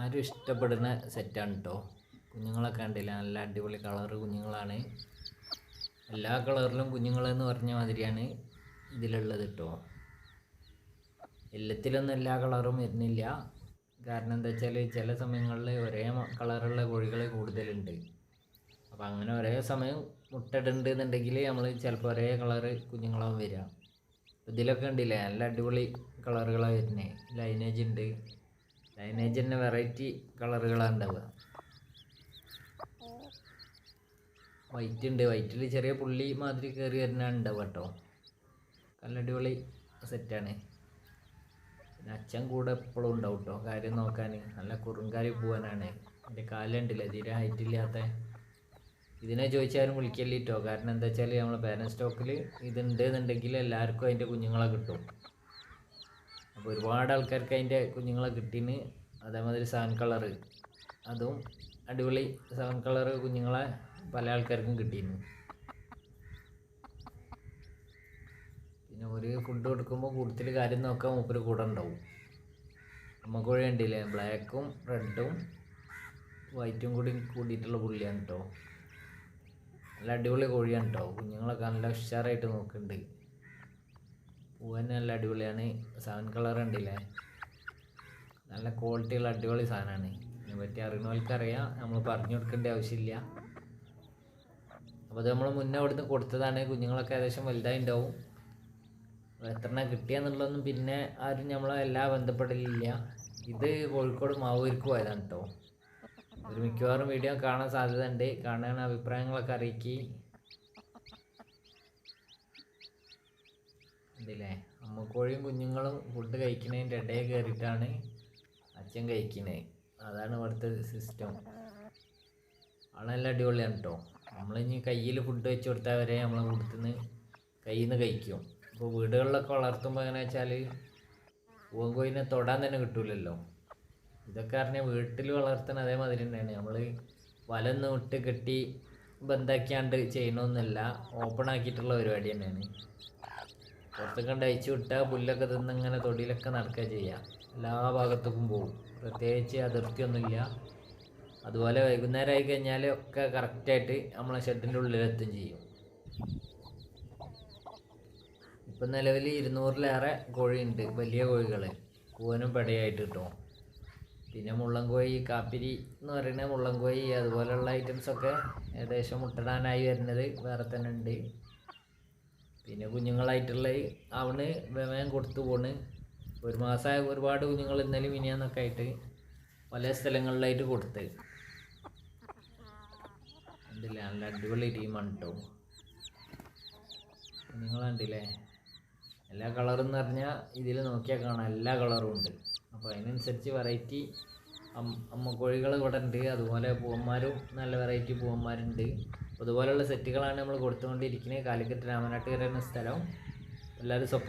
ആരും ഇഷ്ടപ്പെടുന്ന സെറ്റാണ് കേട്ടോ കുഞ്ഞുങ്ങളൊക്കെ കണ്ടില്ല നല്ല അടിപൊളി കളർ കുഞ്ഞുങ്ങളാണ്. എല്ലാ കളറിലും കുഞ്ഞുങ്ങളെന്ന് പറഞ്ഞ മാതിരിയാണ് ഇതിലുള്ളത് കേട്ടോ എല്ലാത്തിലൊന്നും എല്ലാ കളറും വരുന്നില്ല. കാരണം എന്താ വെച്ചാൽ ചില സമയങ്ങളിൽ ഒരേ കളറുള്ള കോഴികൾ കൂടുതലുണ്ട്. അപ്പോൾ അങ്ങനെ ഒരേ സമയം മുട്ടയിടുന്നുണ്ട് എന്നുണ്ടെങ്കിൽ നമ്മൾ ചിലപ്പോൾ ഒരേ കളറ് കുഞ്ഞുങ്ങളാവും വരിക. ഇതിലൊക്കെ ഉണ്ടില്ലേ നല്ല അടിപൊളി കളറുകളാണ് വരുന്നത് ലൈനേജ് ഉണ്ട്. ലൈനേജ് തന്നെ വെറൈറ്റി കളറുകളാണ് ഉണ്ടാവുക വൈറ്റ് ഉണ്ട് വൈറ്റിൽ ചെറിയ പുള്ളി മാതിരി കയറി വരുന്നതാണ് ഉണ്ടാവുക കേട്ടോ. നല്ല അടിപൊളി സെറ്റാണ് പിന്നെ അച്ഛൻ കൂടെ എപ്പോഴും ഉണ്ടാവും കേട്ടോ. കാര്യം നോക്കാൻ. നല്ല കുറുങ്കാരി പോവാനാണ്. എന്റെ കാലുണ്ടല്ലേ? തീരെ ഹൈറ്റ് ഇല്ലാത്ത. ഇതിനെ ചോദിച്ചാലും വിളിക്കല്ലേ കേട്ടോ കാരണം എന്താ വെച്ചാൽ നമ്മളെ പാരൻ സ്റ്റോക്കിൽ ഇതുണ്ട് എന്നുണ്ടെങ്കിൽ എല്ലാവർക്കും അതിന്റെ കുഞ്ഞുങ്ങളെ കിട്ടും. അപ്പോൾ ഒരുപാട് ആൾക്കാർക്ക് അതിന്റെ കുഞ്ഞുങ്ങളെ കിട്ടീന്. അതേമാതിരി സെവൻ കളറ് അതും അടിപൊളി സെവൻ കളറ് കുഞ്ഞുങ്ങളെ പല ആൾക്കാർക്കും കിട്ടീന്. പിന്നെ ഒരു ഫുഡ് കൊടുക്കുമ്പോൾ കൂടുതൽ കാര്യം നോക്കാൻ മൂപ്പര് കൂടെ ഉണ്ടാവും. നമുക്ക് കണ്ടില്ലേ? ബ്ലാക്കും റെഡും വൈറ്റും കൂടി കൂടിയിട്ടുള്ള പുള്ളിയാണ് കേട്ടോ നല്ല അടിപൊളി കോഴിയാണ് കേട്ടോ കുഞ്ഞുങ്ങളൊക്കെ നല്ല ഉഷാറായിട്ട് നോക്കുന്നുണ്ട് പൂവൻ നല്ല അടിപൊളിയാണ്. സെവൻ കളർ ഉണ്ടല്ലേ? നല്ല ക്വാളിറ്റിയുള്ള അടിപൊളി സാധനമാണ് ഇതിനെ പറ്റി അറിയുന്നവർക്ക് അറിയാം നമ്മൾ പറഞ്ഞു കൊടുക്കേണ്ട ആവശ്യമില്ല. അപ്പോൾ അത് നമ്മൾ മുന്നേ അവിടുന്ന് കൊടുത്തതാണ്. കുഞ്ഞുങ്ങളൊക്കെ ഏകദേശം വലുതായി ഉണ്ടാവും എത്രണ്ണം കിട്ടിയെന്നുള്ളതൊന്നും പിന്നെ ആരും നമ്മളെ എല്ലാ ബന്ധപ്പെടലില്ല. ഇത് കോഴിക്കോട് മാവൂർക്ക് പോയതാണ് കേട്ടോ ഒരു മിക്കവാറും വീഡിയോ കാണാൻ സാധ്യത ഉണ്ട് കാണാൻ അഭിപ്രായങ്ങളൊക്കെ അറിയിക്കി. ഇതില്ലേ അമ്മക്കോഴിയും കുഞ്ഞുങ്ങളും ഫുഡ് കഴിക്കുന്നതിന്റെ ഇടയിൽ കയറിയിട്ടാണ് അച്ഛൻ കഴിക്കുന്നത് അതാണ് ഇവിടുത്തെ സിസ്റ്റം ആൾ നല്ല അടിപൊളിയാണ് കേട്ടോ നമ്മളിനി കയ്യിൽ ഫുഡ് വെച്ച് കൊടുത്താൽ വരെ നമ്മളെ കൊടുത്തുനിന്ന് കയ്യിൽ നിന്ന് കഴിക്കും. ഇപ്പോൾ വീടുകളിലൊക്കെ വളർത്തുമ്പോൾ എങ്ങനെ വെച്ചാൽ പൂവൻകോയിനെ തൊടാൻ തന്നെ കിട്ടൂലല്ലോ. ഇതൊക്കെ പറഞ്ഞാൽ വീട്ടിൽ വളർത്തുന്ന അതേമാതിരി തന്നെയാണ്. നമ്മൾ വലന്ന് വിട്ട് കെട്ടി ബന്ധാക്കിയാണ്ട് ചെയ്യണമെന്നല്ല ഓപ്പൺ ആക്കിയിട്ടുള്ള പരിപാടി തന്നെയാണ്. പുറത്ത് കണ്ട് അയച്ചു വിട്ടാൽ പുല്ലൊക്കെ തിന്ന് ഇങ്ങനെ തൊടിയിലൊക്കെ നടക്കുക ചെയ്യാം. എല്ലാ ഭാഗത്തേക്കും പോകും. പ്രത്യേകിച്ച് അതിർത്തിയൊന്നുമില്ല. അതുപോലെ വൈകുന്നേരം ആയി കഴിഞ്ഞാൽ ഒക്കെ കറക്റ്റായിട്ട് നമ്മളെ ഷെഡിന്റെ ഉള്ളിലെത്തും ചെയ്യും. ഇപ്പം നിലവിൽ ഇരുന്നൂറിലേറെ കോഴിയുണ്ട്. വലിയ കോഴികൾ കൂവനും പെടയായിട്ട് കിട്ടും. പിന്നെ മുള്ളൻകോഴി കാപ്പിരി എന്ന് പറയുന്ന മുള്ളൻകോഴി അതുപോലെയുള്ള ഐറ്റംസൊക്കെ ഏകദേശം മുട്ടടാനായി വരുന്നത് വേറെ തന്നെ ഉണ്ട്. പിന്നെ കുഞ്ഞുങ്ങളായിട്ടുള്ള അവണ് വേഗം കൊടുത്തു പോണ്. ഒരു മാസമായ ഒരുപാട് കുഞ്ഞുങ്ങൾ ഇന്നലെ മിനിയാന്നൊക്കെ ആയിട്ട് പല സ്ഥലങ്ങളിലായിട്ട് കൊടുത്ത്. ഉണ്ടല്ലേ നല്ല അടിപൊളി ടീമാണ് കേട്ടോ നിങ്ങൾ കണ്ടില്ലേ? എല്ലാ കളറും എന്ന് പറഞ്ഞാൽ ഇതിൽ നോക്കിയാൽ കാണാം. എല്ലാ കളറും ഉണ്ട്. അപ്പോൾ അതിനനുസരിച്ച് വെറൈറ്റി അമ്മ കോഴികൾ ഇവിടെ ഉണ്ട്. അതുപോലെ പൂവന്മാരും നല്ല വെറൈറ്റി പൂവന്മാരുണ്ട്. അതുപോലെയുള്ള സെറ്റുകളാണ് നമ്മൾ കൊടുത്തുകൊണ്ടിരിക്കുന്നത്. കാലിക്കറ്റ് രാമനാട്ടുകര എന്ന സ്ഥലം. എല്ലാവരും സപ്പോർട്ട്